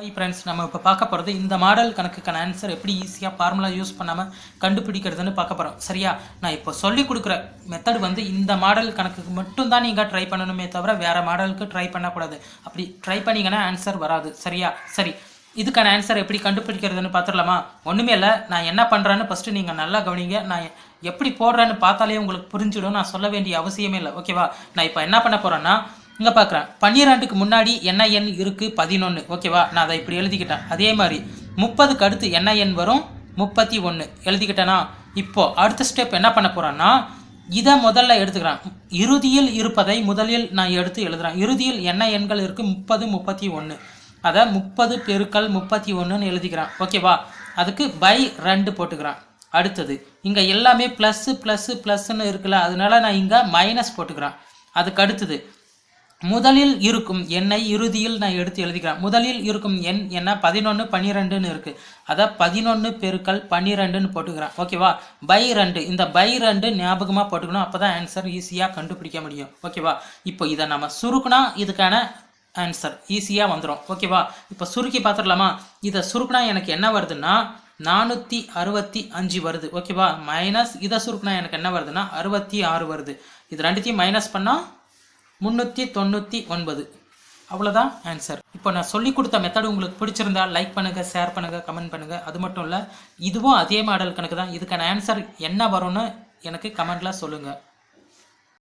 Hi friends நம்ம இப்போ பார்க்க போகிறது இந்த மாடல் கணக்குக்கான ஆன்சர் எப்படி ஈஸியாக ஃபார்முலா யூஸ் பண்ணாமல் கண்டுபிடிக்கிறதுன்னு பார்க்க போகிறோம் சரியா? நான் இப்போ சொல்லி கொடுக்குற மெத்தட் வந்து இந்த மாடல் கணக்குக்கு மட்டும் தான் நீங்கள் ட்ரை பண்ணணுமே தவிர வேறு மாடலுக்கு ட்ரை பண்ணக்கூடாது. அப்படி ட்ரை பண்ணிங்கன்னா ஆன்சர் வராது. சரியா? சரி. இதுக்கான ஆன்சர் எப்படி கண்டுபிடிக்கிறதுன்னு பார்த்துடலாமா? ஒன்றுமே இல்லை. நான் என்ன பண்ணுறேன்னு ஃபஸ்ட்டு நீங்கள் நல்லா கவனிங்க. நான் எப்படி போடுறேன்னு பார்த்தாலே உங்களுக்கு புரிஞ்சிடும் நான் சொல்ல வேண்டிய அவசியமே இல்லை. ஓகேவா நான் இப்போ என்ன பண்ண போகிறேன்னா இங்கே பார்க்குறேன் பன்னிரெண்டுக்கு முன்னாடி என்ன எண் இருக்குது பதினொன்று ஓகேவா? நான் அதை இப்படி எழுதிக்கிட்டேன். அதே மாதிரி முப்பதுக்கு அடுத்து என்ன எண் வரும் முப்பத்தி ஒன்று எழுதிக்கிட்டேன்னா இப்போது அடுத்த ஸ்டெப் என்ன பண்ண போகிறேன்னா இதை முதல்ல எடுத்துக்கிறேன். இறுதியில் இருப்பதை முதலில் நான் எடுத்து எழுதுகிறேன் இறுதியில் என்ன எண்கள் இருக்குது முப்பது முப்பத்தி ஒன்று அதை முப்பது பெருக்கல் முப்பத்தி ஒன்றுன்னு எழுதிக்கிறேன். ஓகேவா? அதுக்கு பை ரெண்டு போட்டுக்கிறேன். அடுத்தது இங்கே எல்லாமே ப்ளஸ்ஸு ப்ளஸ்ஸு ப்ளஸ்ஸுன்னு இருக்குல்ல அதனால நான் இங்கே மைனஸ் போட்டுக்கிறேன். அதுக்கு அடுத்தது முதலில் இருக்கும் எண்ணை இறுதியில் நான் எடுத்து எழுதிக்கிறேன். முதலில் இருக்கும் எண் என்ன? பதினொன்று பன்னிரெண்டுன்னு இருக்குது அதை பதினொன்று பெருக்கல் பன்னிரெண்டுன்னு போட்டுக்கிறேன். ஓகேவா பை ரெண்டு. இந்த பை ரெண்டு ஞாபகமாக போட்டுக்கணும். அப்போ தான் ஆன்சர் ஈஸியாக கண்டுபிடிக்க முடியும். ஓகேவா இப்போ இதை நம்ம சுருக்குனா இதுக்கான ஆன்சர் ஈஸியாக வந்துடும் ஓகேவா இப்போ சுருக்கி பார்த்துடலாமா இதை சுருக்குனா எனக்கு என்ன வருதுன்னா நானூற்றி அறுபத்தி அஞ்சு வருது. ஓகேவா மைனஸ் இதை சுருக்குனா எனக்கு என்ன வருதுன்னா அறுபத்தி ஆறு வருது. இது ரெண்டுத்தையும் மைனஸ் பண்ணால் முந்நூற்றி தொண்ணூற்றி ஒன்பது. அவ்வளோதான் ஆன்சர் இப்போ நான் சொல்லி கொடுத்த மெத்தட் உங்களுக்கு பிடிச்சிருந்தா லைக் பண்ணுங்கள் ஷேர் பண்ணுங்கள் கமெண்ட் பண்ணுங்கள் அது மட்டும் இல்லை இதுவும் அதே மாடல் கணக்கு தான் இதுக்கான ஆன்சர் என்ன வரும்னு எனக்கு கமெண்ட்டில் சொல்லுங்கள்